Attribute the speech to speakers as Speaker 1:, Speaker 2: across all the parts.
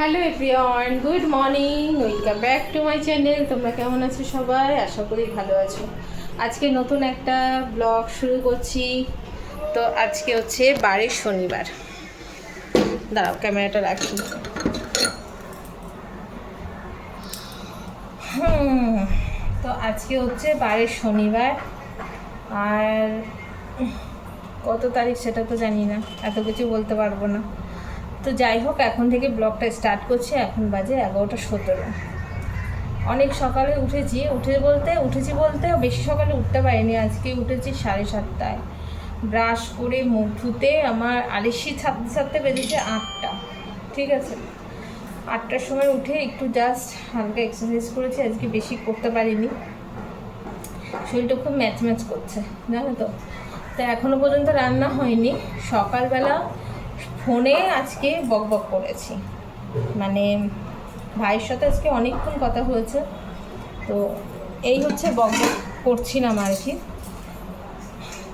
Speaker 1: Hello everyone, good morning, welcome back to my channel. তোমরা কেমন আছো সবাই? আশা করি ভালো আছো। আজকে নতুন একটা ব্লগ শুরু করছি। তো আজকে হচ্ছে বারের শনিবার। দাঁড়াও, ক্যামেরাটা রাখি। হুম, তো আজকে হচ্ছে বারের শনিবার। আর কত তারিখ সেটা তো জানি না, এত কিছু বলতে পারব না। তো যাই হোক, এখন থেকে ব্লগটা স্টার্ট করছি। এখন বাজে এগারোটা সতেরো। অনেক সকালে উঠেছি। উঠে বলতে, উঠেছি বলতে বেশি সকালে উঠতে পারিনি। আজকে উঠেছি সাড়ে সাতটায়। ব্রাশ করে মুখ ধুতে আমার আলিশি ছাড়তে ছাড়তে বেজেছে আটটা। ঠিক আছে? আটটার সময় উঠে একটু জাস্ট হালকা এক্সারসাইজ করেছি। আজকে বেশি করতে পারিনি। শরীরটা খুব ম্যাচ ম্যাচ করছে, জানো তো? তো এখনও পর্যন্ত রান্না হয়নি। সকালবেলা ফোনে আজকে বক বক করেছি। মানে ভাইয়ের সাথে আজকে অনেকক্ষণ কথা হয়েছে। তো এই হচ্ছে বক বক করছিলাম আর কি।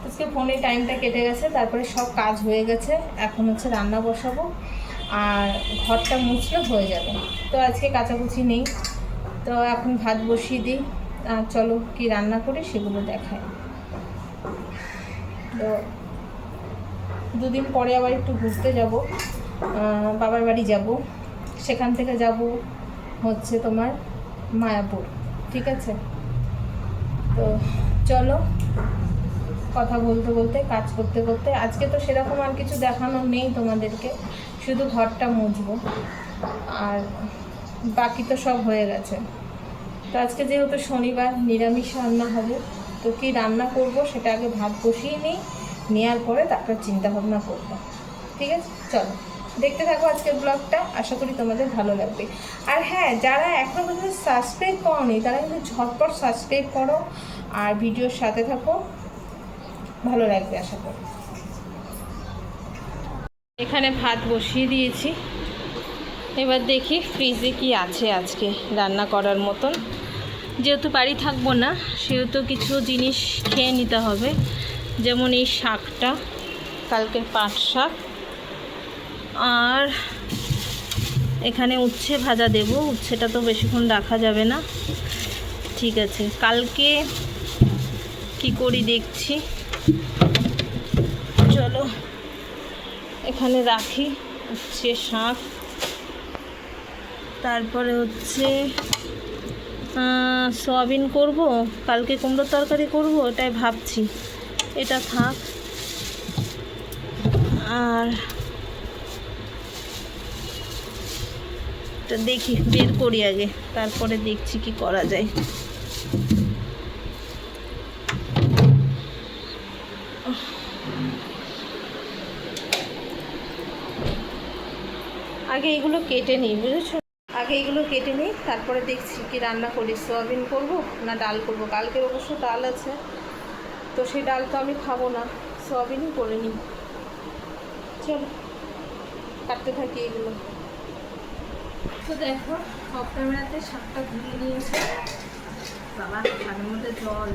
Speaker 1: আজকে ফোনে টাইমটা কেটে গেছে, তারপরে সব কাজ হয়ে গেছে। এখন হচ্ছে রান্না বসাবো। আর ঘরটা মুছলে হয়ে যাবে। তো আজকে কাচাকুচি নেই। তো এখন ভাত বসিয়ে দিই। আর চলো কি রান্না করি সেগুলো দেখাই। তো দুদিন পরে আবার একটু ঘুরতে যাব বাবার বাড়ি যাব। সেখান থেকে যাব হচ্ছে তোমার মায়াপুর, ঠিক আছে? তো চলো, কথা বলতে বলতে, কাজ করতে করতে, আজকে তো সেরকম আর কিছু দেখানো নেই তোমাদেরকে, শুধু ঘরটা মুছবো। আর বাকি তো সব হয়ে গেছে। তো আজকে যেহেতু শনিবার, নিরামিষ রান্না হবে, তো কি রান্না করব সেটা আগে ভাত বসিয়ে নিই। নেওয়ার পরে তারপর চিন্তা ভাবনা করব। ঠিক আছে? চলো। দেখতে থাকো আজকের ব্লগটা। আশা করি তোমাদের ভালো লাগবে। আর হ্যাঁ যারা এখনও পর্যন্ত সাবস্ক্রাইব করোনি, তারা কিন্তু ঝটপট সাবস্ক্রাইব করো আর ভিডিওর সাথে থাকো। ভালো লাগবে আশা করি। এখানে ভাত বসিয়ে দিয়েছি। এবার দেখি ফ্রিজে কি আছে আজকে রান্না করার মতন। যেহেতু বাড়ি থাকব না, সেহেতু কিছু জিনিস খেয়ে নিতে হবে। যেমন এই শাকটা, কালকের পাট শাক। আর এখানে উচ্ছে ভাজা দেব, উচ্ছেটা তো বেশিক্ষণ রাখা যাবে না। ঠিক আছে, কালকে কি করি দেখছি। চলো, এখানে রাখি উচ্ছে শাক। তারপরে হচ্ছে সয়াবিন করব, কালকে কুমড়োর তরকারি করব এটাই ভাবছি। এটা থাক। আর দেখি, বের করি আগে, তারপরে দেখছি কি করা যায়। আগে এগুলো কেটে নিই, বুঝেছ? আগে এগুলো কেটে নিই, তারপরে দেখছি কি রান্না করি, সোয়াবিন করব না ডাল করব? কালকের অবশ্য ডাল আছে। তো সেই ডাল তো আমি খাব না, সোয়াবিনই করে নিই। চলো, কাটতে থাকি এগুলো। তো দেখো অফ ক্যামেরাতে শাকটা ধুয়ে নিয়েছে। বাবা শাকের মধ্যে জল।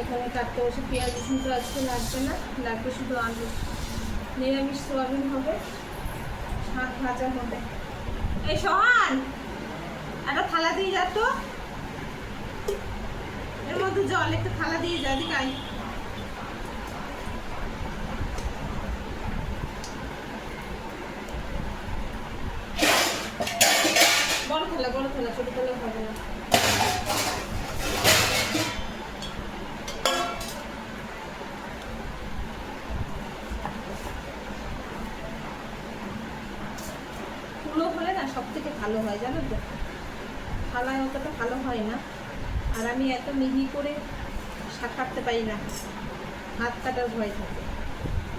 Speaker 1: এখানে কাটতে বসে পেঁয়াজ, রসুন তো আজকে লাগবে না, লাগবে শুধু আলু। নিরামিষ সোয়াবিন হবে, শাক ভাজা হবে। এই সহান, একটা থালা দিয়ে যা তো। এর মধ্যে জল একটু থালা দিয়ে যা দিকাই বড় থালা বড় থালা ছোট থালা হবে না তুলো হলে না সব থেকে ভালো হয় জানো তো থালায় অতটা ভালো হয় না আর আমি এত মিহি করে কাটতে পারি না। হাত কাটার ভয় থাকে।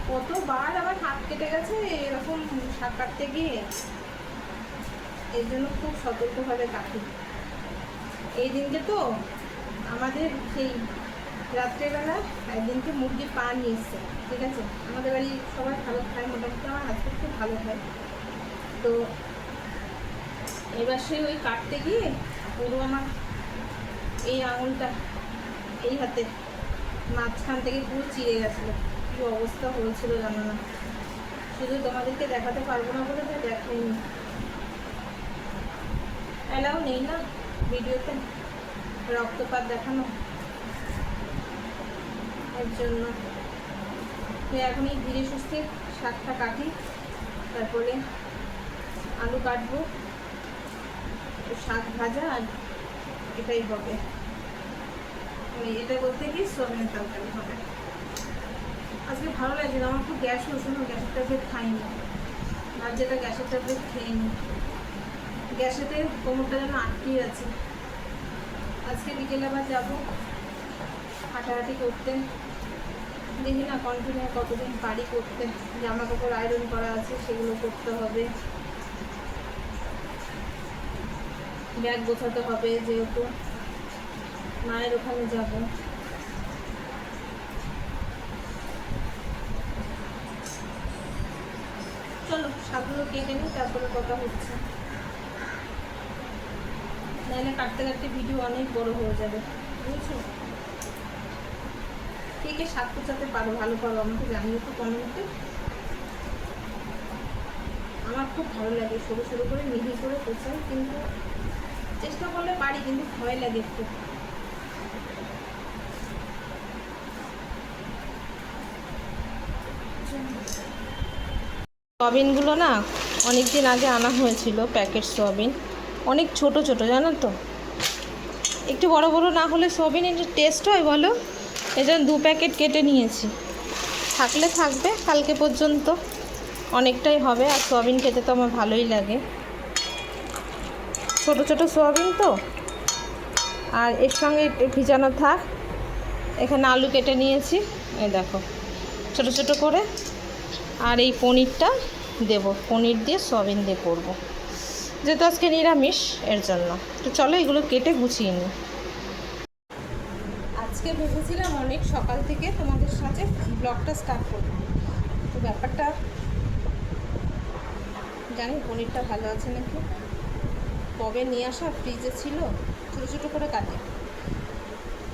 Speaker 1: কতবার আমার হাত কেটে গেছে এরকম শাক কাটতে গিয়ে। এর জন্য খুব সতর্কভাবে কাটি। এই দিনকে তো আমাদের সেই রাত্রেবেলা একদিনকে মুরগির পা নিয়ে ঠিক আছে? আমাদের বাড়ি সবাই ভালো খায়, মোটামুটি আমার হাজবেন্ড খুব ভালো খায়। তো এবার সে ওই কাটতে গিয়ে পুরো আমার এই আঙুলটা এই হাতে। মাঝখান থেকে পুরো চিড়ে গেছিল। কী অবস্থা হয়েছিল জানো না। শুধু তোমাদেরকে দেখাতে পারব না বলে তো দেখাইনি। অ্যালাউ নেই না ভিডিওতে? রক্তপাত দেখানো? এর জন্য। তো এখনই ধীরে সুস্থে শাকটা কাটি, তারপরে আলু কাটবো। শাক ভাজা আর এটাই হবে। এটা বলতে কি সোয়াবিনের তরকারি হবে। আজকে ভালো লাগছে না, আমার খুব গ্যাস হচ্ছে না গ্যাসের ট্যাবলেট খাইনি। আর যেটা গ্যাসের ট্যাবলেট খেয়ে গ্যাসেতে কোমরটা যেন আটকে আছে। আজকে বিকেলে আবার যাব, হাঁটাহাঁটি করতে। দেখি না কন্টিনিউ কতদিন পারি করতে। জামা কাপড় আয়রন করা আছে, সেগুলো করতে হবে। ব্যাগ গোছাতে হবে যেহেতু। মায়ের ওখানে যাব। চলো, শাকগুলো কেটে নিই, তারপরে কথা হচ্ছে। নাহলে কাটতে কাটতে ভিডিও অনেক বড় হয়ে যাবে, বুঝছ? কে কে শাক কোচাতে পারো ভালো পারো আমাকে জানিয়ে তো কমেন্টে আমার খুব ভালো লাগে, সরু সরু করে মিহি করে কোচাই, কিন্তু চেষ্টা করলে পারি, কিন্তু ভয় লাগে একটু। সয়াবিনগুলো না অনেক দিন আগে আনা হয়েছিল, প্যাকেট সয়াবিন। অনেক ছোট ছোট, জানো তো? একটু বড় বড় না হলে সোয়াবিন একটু টেস্ট হয়, বলো? এই জন্য দু প্যাকেট কেটে নিয়েছি। থাকলে থাকবে, কালকে পর্যন্ত। অনেকটাই হবে, আর সয়াবিন খেতে তো আমার ভালোই লাগে। ছোট ছোট সোয়াবিন তো। আর এর সঙ্গে ভিজানো থাক। এখানে আলু কেটে নিয়েছি। এই দেখো, ছোট ছোট করে। আর এই পনিরটা দেব। পনির দিয়ে সোয়াবিন দিয়ে করব। যেহেতু আজকে নিরামিষ, এর জন্য। তো চলো এগুলো কেটে গুছিয়ে নিই। আজকে ভেবেছিলাম অনেক সকাল থেকে তোমাদের সাথে ব্লগটা স্টার্ট করব। তো ব্যাপারটা, জানি পনিরটা ভালো আছে নাকি? কবে নিয়ে আসা ফ্রিজে ছিল, ছোটো ছোটো করে কাটে।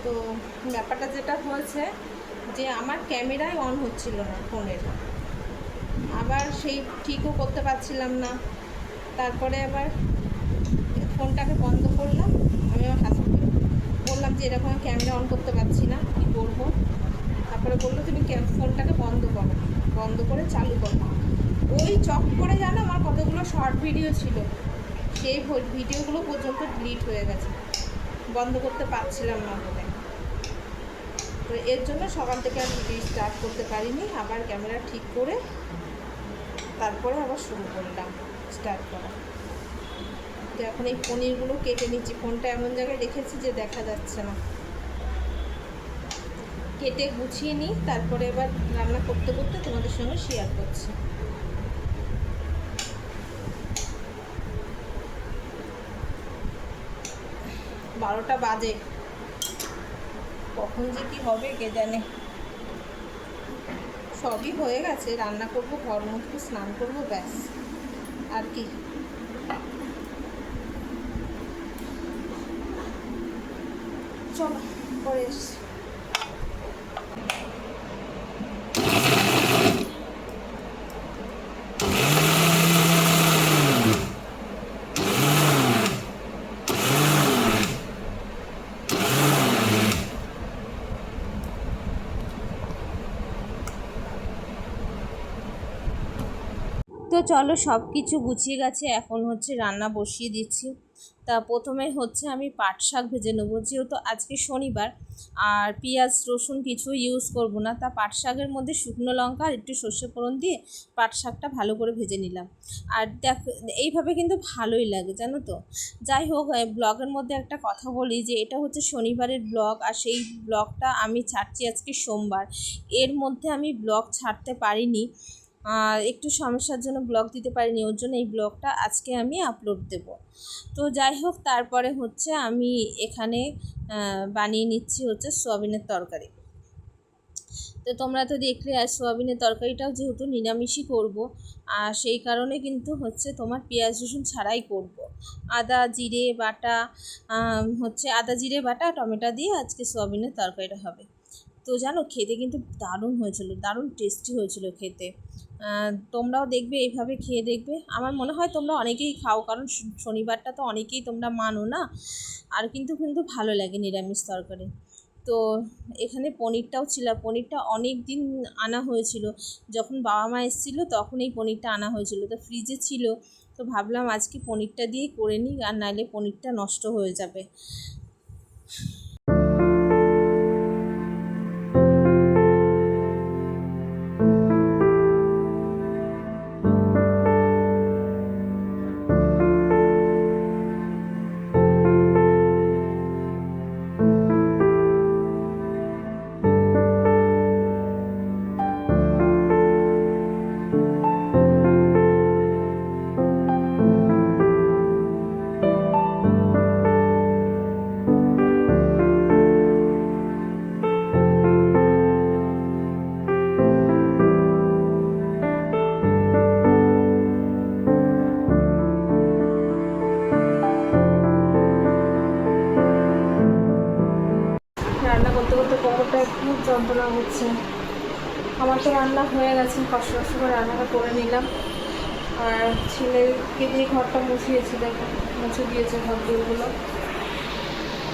Speaker 1: তো ব্যাপারটা যেটা হয়েছে যে আমার ক্যামেরায় অন হচ্ছিল না ফোনের। আবার সেই ঠিকও করতে পারছিলাম না। তারপরে আবার ফোনটাকে বন্ধ করলাম। আমি আমার হাজব্যান্ডকে বললাম যে এরকম ক্যামেরা অন করতে পারছি না, কী করব? তারপরে বলল, তুমি ফোনটাকে বন্ধ করো, বন্ধ করে চালু করো। ওই চক করে জানো আমার কতগুলো শর্ট ভিডিও ছিল। সেই ভিডিওগুলো পর্যন্ত ডিলিট হয়ে গেছে। বন্ধ করতে পারছিলাম না বলে। তো এর জন্য সকাল থেকে আমি ভিডিও স্টার্ট করতে পারিনি। আবার ক্যামেরা ঠিক করে তারপরে আবার শুরু করলাম স্টার্ট করা। তো এখন এই পনিরগুলো কেটে নিচ্ছি। ফোনটা এমন জায়গায় রেখেছি যে দেখা যাচ্ছে না। কেটে গুছিয়ে নিই, তারপরে এবার রান্না করতে করতে তোমাদের সঙ্গে শেয়ার করছি। বারোটা বাজে। কখন যে কি হবে কে জানে। সবই হয়ে গেছে, রান্না করব, ঘর মুখে স্নান করব, ব্যাস। আর কি। চলো, পরে চলো সব কিছু গুছিয়ে গেছে, এখন হচ্ছে রান্না বসিয়ে দিচ্ছি। তা প্রথমে হচ্ছে আমি পাট শাক ভেজে নেব, যেহেতু আজকে শনিবার, আর পেঁয়াজ, রসুন কিছু ইউজ করব না। তা পাট শাকের মধ্যে শুকনো লঙ্কা আর একটু সর্ষে ফোড়ন দিয়ে পাট শাকটা ভালো করে ভেজে নিলাম। আর দেখ, এইভাবে কিন্তু ভালোই লাগে, জানো তো? যাই হোক ব্লগের মধ্যে একটা কথা বলি যে, এটা হচ্ছে শনিবারের ব্লগ, আর সেই ব্লগটা আমি ছাড়ছি আজকে সোমবার। এর মধ্যে আমি ব্লগ ছাড়তে পারিনি। একটু সমস্যার জন্য ব্লগ দিতে পারিনি, ওর জন্য এই ব্লগটা আজকে আমি আপলোড দেব। তো যাই হোক, তারপরে হচ্ছে আমি এখানে বানিয়ে নিচ্ছি হচ্ছে সোয়াবিনের তরকারি। তো তোমরা তো দেখলে, আর সোয়াবিনের তরকারিটাও যেহেতু নিরামিষই করব, আর সেই কারণে কিন্তু হচ্ছে তোমার পেঁয়াজ রসুন ছাড়াই করব। আদা, জিরে, বাটা হচ্ছে আদা, জিরে, বাটা, টমেটো দিয়ে আজকে সোয়াবিনের তরকারিটা হবে। তো জানো, খেতে কিন্তু দারুণ হয়েছিল, দারুণ টেস্টি হয়েছিল খেতে। তোমরাও দেখবে এইভাবে খেয়ে দেখবে। আমার মনে হয় তোমরা অনেকেই খাও, কারণ শনিবারটা তো অনেকেই তোমরা মানো না। আর কিন্তু কিন্তু ভালো লাগে নিরামিষ তরকারি। তো এখানে পনিরটাও ছিল, পনিরটা অনেক দিন আনা হয়েছিল। যখন বাবা মা এসেছিল, তখন এই পনিরটা আনা হয়েছিল। তো ফ্রিজে ছিল, তো ভাবলাম আজকে পনিরটা দিয়েই করে নিই, আর নাইলে পনিরটা নষ্ট হয়ে যাবে। যন্ত্রণা হচ্ছে। আমার তো রান্না হয়ে গেছে কষ্ট কষ্ট করে রান্নাটা করে নিলাম। আর ছেলেকে দিয়ে ঘরটা মুছিয়েছি, দেখো, মুছে দিয়েছে ঘর দুগুলো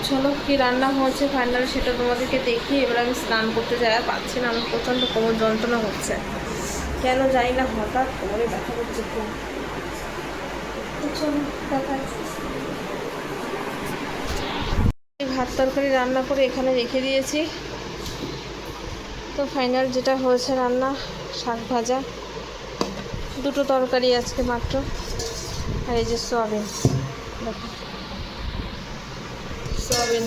Speaker 1: চলো, কি রান্না হয়েছে ফাইনাল সেটা তোমাদেরকে দেখি এবার আমি স্নান করতে যাই পাচ্ছি না, আমার প্রচণ্ড কোমর যন্ত্রণা হচ্ছে। কেন জানি না, হঠাৎ কোমরে ব্যথা করছে খুব। চলো দেখা। ভাত তরকারি রান্না করে এখানে রেখে দিয়েছি। তো ফাইনাল যেটা হয়েছে রান্না, শাক ভাজা, দুটো তরকারি আজকে মাত্র, আর এই যে সয়াবিন। দেখো। সোয়াবিন।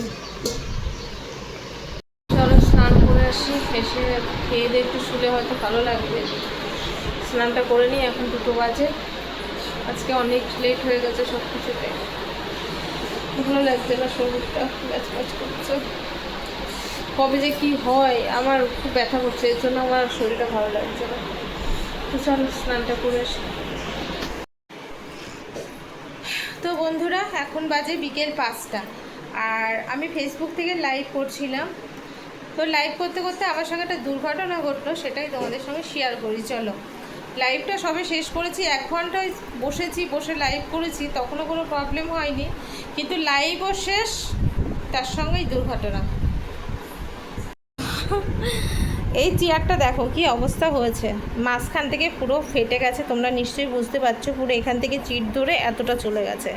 Speaker 1: চলো স্নান করে আসি, এসে খেয়ে দিয়ে একটু শুলে হয়তো ভালো লাগবে। স্নানটা করে নিই, এখন দুটো বাজে। আজকে অনেক লেট হয়ে গেছে সব কিছুতে ভালো লাগছে না শরীরটা ম্যাচ ম্যাচ করছে। কবে যে কি হয়, আমার খুব ব্যথা করছে, এর জন্য আমার শরীরটা ভালো লাগছে না। তো চলো, স্নানটা করে আসি। তো বন্ধুরা, এখন বাজে বিকেল পাঁচটা। আর আমি ফেসবুক থেকে লাইভ করছিলাম। তো লাইভ করতে করতে আমার সঙ্গে একটা দুর্ঘটনা ঘটলো, সেটাই তোমাদের সঙ্গে শেয়ার করি, চলো। লাইভটা সবে শেষ করেছি, এক ঘন্টায় বসেছি, বসে লাইভ করেছি, তখনও কোনো প্রবলেম হয়নি। কিন্তু লাইভও শেষ, তার সঙ্গেই দুর্ঘটনা। এই চেয়ারটা দেখো কি অবস্থা হয়েছে। মাঝখান থেকে পুরো ফেটে গেছে, তোমরা নিশ্চয়ই বুঝতে পারছ, পুরো এখান থেকে চিট ধরে এতটা চলে গেছে।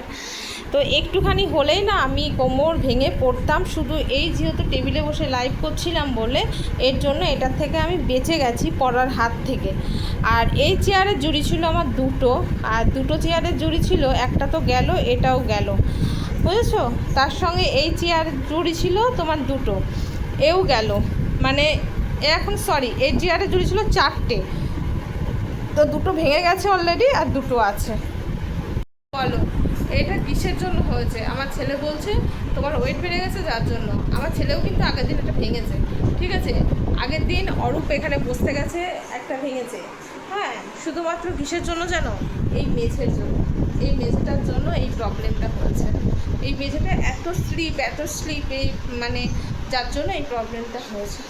Speaker 1: তো একটুখানি হলেই না আমি কোমর ভেঙে পড়তাম, শুধু এই যেহেতু টেবিলে বসে লাইভ করছিলাম বলে, এর জন্য এটার থেকে আমি বেঁচে গেছি পড়ার হাত থেকে। আর এই চেয়ারের জুড়ি ছিল আমার দুটো, আর দুটো চেয়ারের জুড়ি ছিল, একটা তো গেল, এটাও গেল। বুঝেছ? তার সঙ্গে এই চেয়ার জুড়ি ছিল তোমার দুটো, এও গেল। মানে এখন সরি এই চেয়ারের জুড়ি ছিল চারটে। তো দুটো ভেঙে গেছে অলরেডি আর দুটো আছে। বলো, এটা কিসের জন্য হয়েছে? আমার ছেলে বলছে, তোমার ওয়েট বেড়ে গেছে যার জন্য। আমার ছেলেও কিন্তু আগের দিন এটা ভেঙেছে। ঠিক আছে? আগের দিন অরূপ এখানে বসতে গেছে, একটা ভেঙেছে। হ্যাঁ শুধুমাত্র কিসের জন্য যেন? এই মেঝের জন্য। এই মেঝেটার জন্য এই প্রবলেমটা হয়েছে। এই মেঝেটা এত স্লিপ এত স্লিপ এই মানে যার জন্য এই প্রবলেমটা হয়েছে।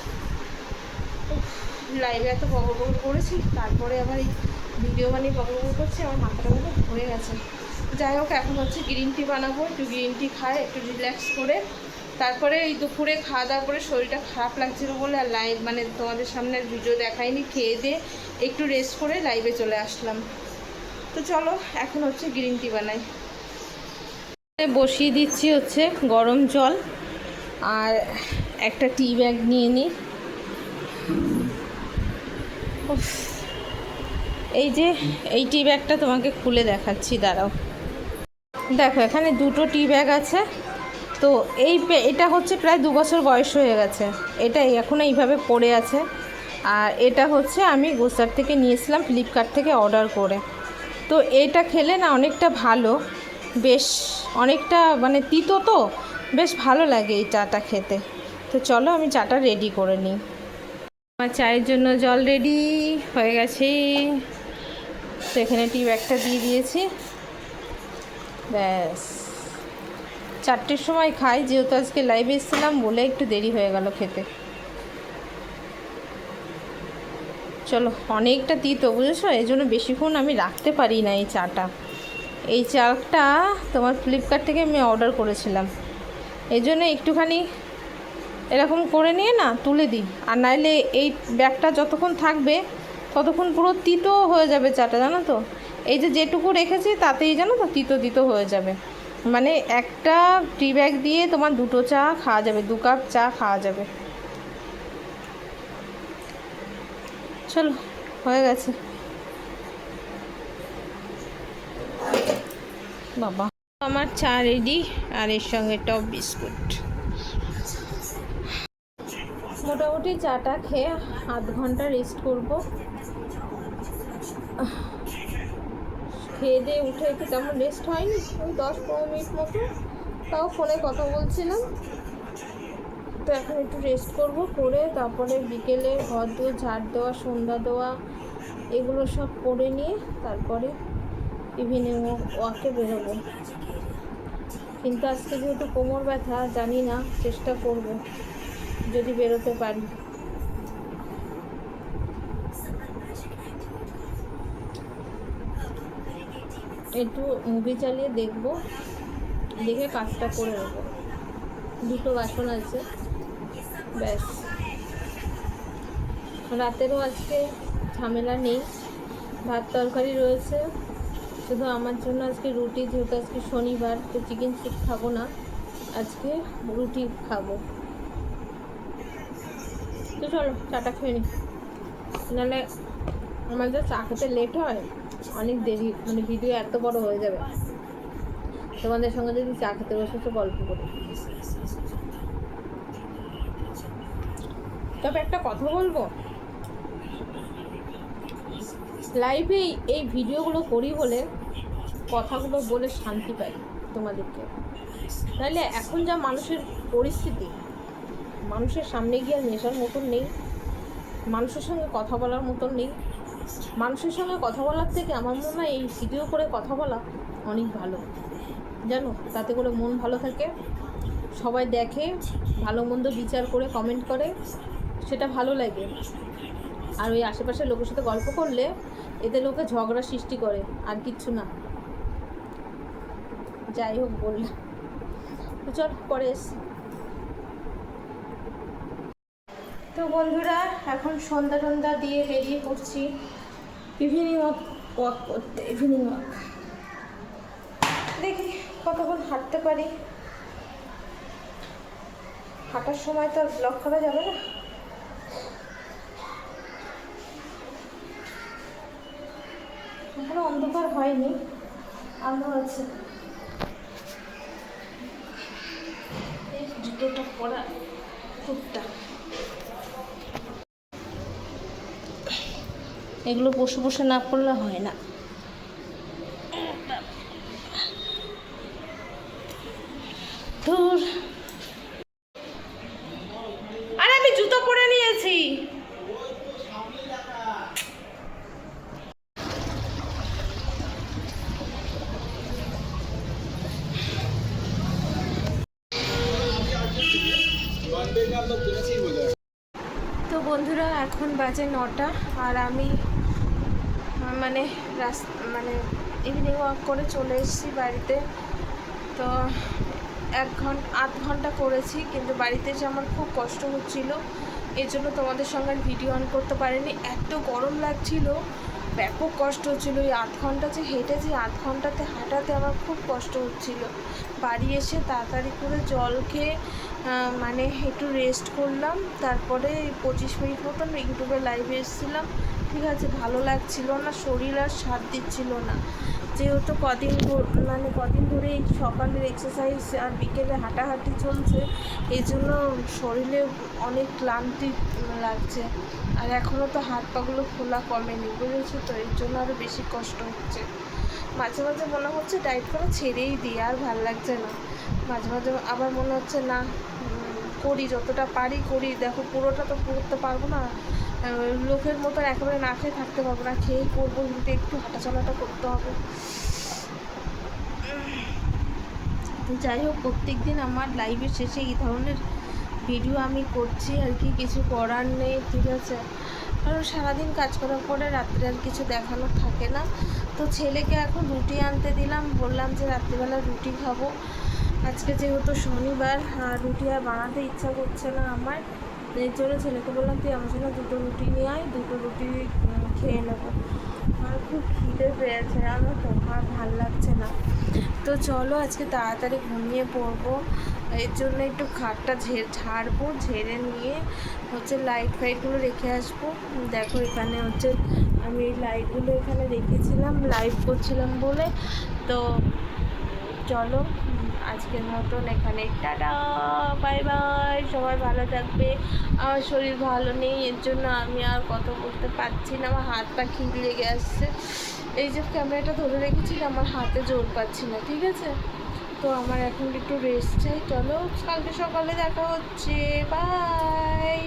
Speaker 1: লাইভে এত বকর বকর করেছি, তারপরে আবার এই ভিডিও বানিয়ে বকর বকর করছি, আমার মাথাটা মতো ঘুরে গেছে। যাই হোক, এখন হচ্ছে গ্রিন টি বানাবো, একটু গ্রিন টি খায়, একটু রিল্যাক্স করে। তারপরে এই দুপুরে খাওয়া দাওয়া করে শরীরটা খারাপ লাগছিল বলে আর লাইভ মানে তোমাদের সামনে ভিডিও দেখাইনি, খেয়ে দিয়ে একটু রেস্ট করে লাইভে চলে আসলাম। তো চলো, এখন হচ্ছে গ্রিন টি বানাই। বসিয়ে দিচ্ছি হচ্ছে গরম জল। আর একটা টি ব্যাগ নিয়ে নিই এই যে, এই টি ব্যাগটা তোমাকে খুলে দেখাচ্ছি, দাঁড়াও। দেখো, এখানে দুটো টি ব্যাগ আছে। তো এই এটা হচ্ছে প্রায় দু বছর বয়স হয়ে গেছে। এটা এখনও এইভাবে পড়ে আছে। আর এটা হচ্ছে আমি গোসার থেকে নিয়েছিলাম, ফ্লিপকার্ট থেকে অর্ডার করে। তো এটা খেলে না অনেকটা ভালো। বেশ, অনেকটা মানে তিতো তো। বেশ ভালো লাগে এই চাটা খেতে। তো চলো আমি চাটা রেডি করে নিই। আমার চায়ের জন্য জল রেডি হয়ে গেছে। তো এখানে টি ব্যাগটা দিয়ে দিয়েছি। ব্যাস। চারটের সময় খাই, যেহেতু আজকে লাইভে এসেছিলাম, বলে একটু দেরি হয়ে গেল খেতে। চলো, অনেকটা তিতো বুঝেছ? এই জন্য বেশিক্ষণ আমি রাখতে পারি না এই চাটা। এই চাটা তোমার ফ্লিপকার্ট থেকে আমি অর্ডার করেছিলাম। এই জন্য একটুখানি এরকম করে নিয়ে না তুলে দিই। আর নাইলে এই ব্যাগটা যতক্ষণ থাকবে, ততক্ষণ পুরো তিতো হয়ে যাবে চাটা, জানো তো? এই যে যেটুকু রেখেছি, তাতেই জানো তো তিতো তিতো হয়ে যাবে। মানে একটা টি ব্যাগ দিয়ে তোমার দুটো চা খাওয়া যাবে, দু কাপ চা খাওয়া যাবে। চলো, হয়ে গেছে। বাবা। আমার চা রেডি আর এর সঙ্গে টপ বিস্কুট। মোটামুটি চাটা খেয়ে আধ ঘণ্টা রেস্ট করব। খেয়ে দিয়ে উঠে একটু তেমন রেস্ট হয়নি? ওই দশ পনেরো মিনিট মতো। তাও ফোনে কথা বলছিলাম। তো এখন একটু রেস্ট করব করে তারপরে বিকেলে ঘর দিয়ে ঝাড় দেওয়া, সন্ধ্যা দেওয়া, এগুলো সব করে নিয়ে তারপরে ইভিনিং ওয়াকে বেরোবো। কিন্তু আজকে যেহেতু কোমর ব্যথা, জানি না, চেষ্টা করব যদি বেরোতে পারি। একটু মুভি চালিয়ে দেখব, দেখে কাজটা করে নেব। দুটো বাসন আছে, ব্যাস। রাতেরও আজকে ঝামেলা নেই, ভাত তরকারি রয়েছে শুধু আমার জন্য আজকে রুটি, যেহেতু আজকে শনিবার, তো চিকেন স্যুপ খাব না। আজকে রুটি খাব। তো চলো, চাটা খেয়ে নি। নাহলে আমাদের চা খেতে লেট হয়, অনেক দেরি মানে ভিডিও এত বড় হয়ে যাবে। তোমাদের সঙ্গে যদি চা খেতে বসে তো গল্প করি। তবে একটা কথা বলব? লাইভে এই ভিডিওগুলো করি বলে কথাগুলো বলে শান্তি পাই তোমাদেরকে। তাহলে এখন যা মানুষের পরিস্থিতি, মানুষের সামনে গিয়ে আর মেশার মতন নেই, মানুষের সঙ্গে কথা বলার মতন নেই, মানুষের সঙ্গে কথা বলার থেকে আমার মনে হয় এই ভিডিও করে কথা বলা অনেক ভালো। জানো, তাতে করে মন ভালো থাকে, সবাই দেখে, ভালো মন্দ বিচার করে কমেন্ট করে, সেটা ভালো লাগে। আর ওই আশেপাশের লোকের সাথে গল্প করলে এতে লোকে ঝগড়া সৃষ্টি করে, আর কিচ্ছু না। যাই হোক বললাম। তো চল, পরে এসছি। তো বন্ধুরা, এখন সন্ধ্যা টন্ধা দিয়ে বেরিয়ে পড়ছি ইভিনিং ওয়াক ওয়াক করতে ইভিনিং ওয়াক দেখি কতক্ষণ হাঁটতে পারি। হাঁটার সময় তো আর ব্লক করা যাবে না? এখনও অন্ধকার হয়নি। আলো আছে জুতোটা পরা কুর্তা এগুলো বসে বসে না পড়লে হয় না। ধুর বাজে নটা আর আমি মানে মানে ইভিনিং ওয়াক করে চলে এসেছি বাড়িতে। তো এক ঘণ্টা আধ ঘণ্টা করেছি, কিন্তু বাড়িতে যে আমার খুব কষ্ট হচ্ছিল এই জন্য তোমাদের সঙ্গে ভিডিও অন করতে পারিনি। এত গরম লাগছিল ব্যাপক কষ্ট হচ্ছিল। ওই আধ ঘণ্টা যে হেঁটেছি আধ ঘন্টাতে হাঁটাতে আমার খুব কষ্ট হচ্ছিল। বাড়ি এসে তাড়াতাড়ি করে জল খেয়ে মানে একটু রেস্ট করলাম। তারপরে পঁচিশ মিনিট মতন ইউটিউবে লাইভে এসেছিলাম। ঠিক আছে, ভালো লাগছিল না, শরীর আর সাথ দিচ্ছিল না। যেহেতু কদিন মানে কদিন ধরে এই সকালের এক্সারসাইজ আর বিকেলে হাঁটাহাঁটি চলছে, এই জন্য শরীরে অনেক ক্লান্তি লাগছে। আর এখনও তো হাত পাগুলো খোলা কমেনি, বুঝেছ তো? এর জন্য আরও বেশি কষ্ট হচ্ছে। মাঝে মাঝে মনে হচ্ছে ডায়েট করা ছেড়েই দিই, আর ভালো লাগছে না। মাঝে মাঝে আবার মনে হচ্ছে, না করি, যতটা পারি করি। দেখো, পুরোটা তো করতে পারব না। লোকের মতন একেবারে না খেয়ে থাকতে পারব না। খেয়েই করব, কিন্তু একটু হাঁটাচলাটা করতে হবে। যাই হোক প্রত্যেক দিন আমার লাইভের শেষে এই ধরনের ভিডিও আমি করছি আর কি, কিছু করার নেই, ঠিক আছে? কারণ সারাদিন কাজ করার পরে রাত্রে আর কিছু দেখানো থাকে না। তো ছেলেকে এখন রুটি আনতে দিলাম, বললাম যে রাত্রিবেলা রুটি খাব। আজকে যেহেতু শনিবার রুটি আর বানাতে ইচ্ছা করছে না আমার এর জন্য ছেলেকে বললাম, তুই আমার জন্য দুটো রুটি নিয়ে আয়, দুটো রুটি খেয়ে নেব। আমার খুব খিদে পেয়েছে আমার তো আর ভালো তো চলো আজকে তাড়াতাড়ি ঘুমিয়ে পড়ব। এর জন্য একটু খাটটা ঝেড় ঝাড়বো, ঝেড়ে নিয়ে হচ্ছে লাইট ফাইটগুলো রেখে আসব। দেখো এখানে হচ্ছে আমি লাইটগুলো এখানে রেখেছিলাম লাইভ করছিলাম বলে। তো চলো, আজকের মতন এখানে। টাটা বাই বাই সবাই ভালো থাকবে। আমার শরীর ভালো নেই, এর জন্য আমি আর কত করতে পারছি না, আমার হাত পা খিদ লেগে আসছে। এই যে ক্যামেরাটা ধরে রেখেছি আমার হাতে জোর পাচ্ছি না, ঠিক আছে? তো আমার এখন একটু রেস্ট চাই, চলো কালকে সকালে দেখা হচ্ছে বাই